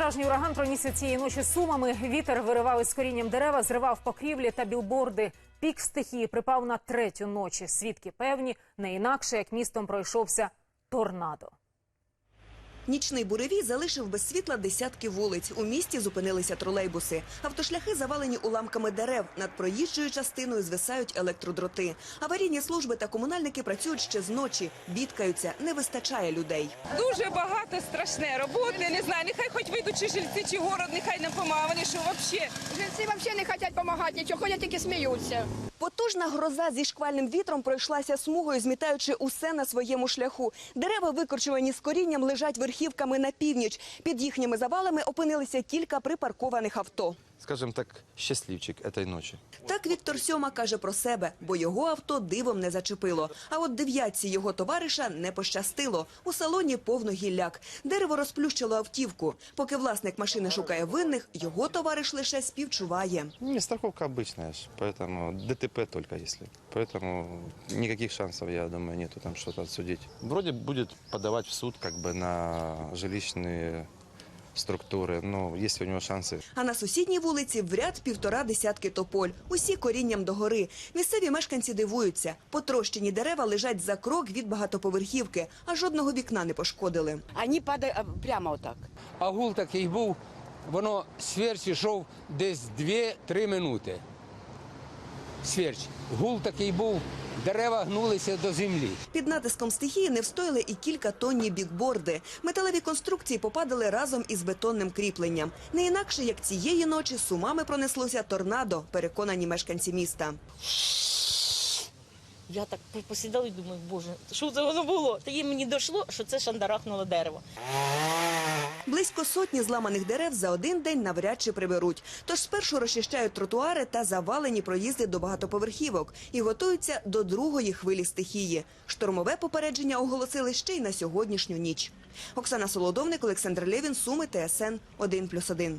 Справжній ураган пронісся цієї ночі сумами. Вітер виривав із корінням дерева, зривав покрівлі та білборди. Пік стихії припав на третю ночі. Свідки певні, не інакше як містом пройшовся торнадо. Нічний буревій залишив без світла десятки вулиць. У місті зупинилися тролейбуси. Автошляхи завалені уламками дерев. Над проїжджою частиною звисають електродроти. Аварійні служби та комунальники працюють ще з ночі. Бідкаються, не вистачає людей. Дуже багато страшне роботи. Не знаю, нехай хоч вийдуть чи жильці, чи город, нехай нам помагає. Вони що взагалі. Жильці взагалі не хочуть допомагати, нічого ходять, тільки сміються. Потужна гроза зі шквальним вітром пройшлася смугою, змітаючи усе на своєму шляху. Дерева, викорчувані з корінням, лежать верхівками на північ. Під їхніми завалами опинилися кілька припаркованих авто скажем так, счастливчик этой ночи. Так Віктор Сьома каже про себе, бо його авто дивом не зачепило. А от дев'ятці його товариша не пощастило. У салоні повно гілляк. Дерево розплющило автівку. Поки власник машини шукає винних, його товариш лише співчуває. Не, страховка обычная, ж, поэтому ДТП только если. Поэтому никаких шансов, я думаю, нету там что-то отсудить. Вроде будет подавать в суд как бы на жилищные структуры, Ну є у нього шанси. А на сусідній вулиці в ряд півтора десятки тополь. Усі корінням догори. Місцеві мешканці дивуються. Потрощені дерева лежать за крок від багатоповерхівки, а жодного вікна не пошкодили. Ані падають прямо отак. А гул такий був, воно сверч йшов десь 2-3 минути. Сверч. Гул такий був, дерева гнулися до землі. Під натиском стихії не встояли і кілька тонні бікборди. Металеві конструкції попадали разом із бетонним кріпленням. Не інакше, як цієї ночі сумами пронеслося торнадо, переконані мешканці міста. Я так посідала і думаю, боже, що це воно було? Тоді мені дійшло, що це шандарахнуло дерево. Близько сотні зламаних дерев за один день навряд чи приберуть. Тож спершу розчищають тротуари та завалені проїзди до багатоповерхівок і готуються до другої хвилі стихії. Штормове попередження оголосили ще й на сьогоднішню ніч. Оксана Солодовник, Олександр Левін, Суми, ТСН 1+,1.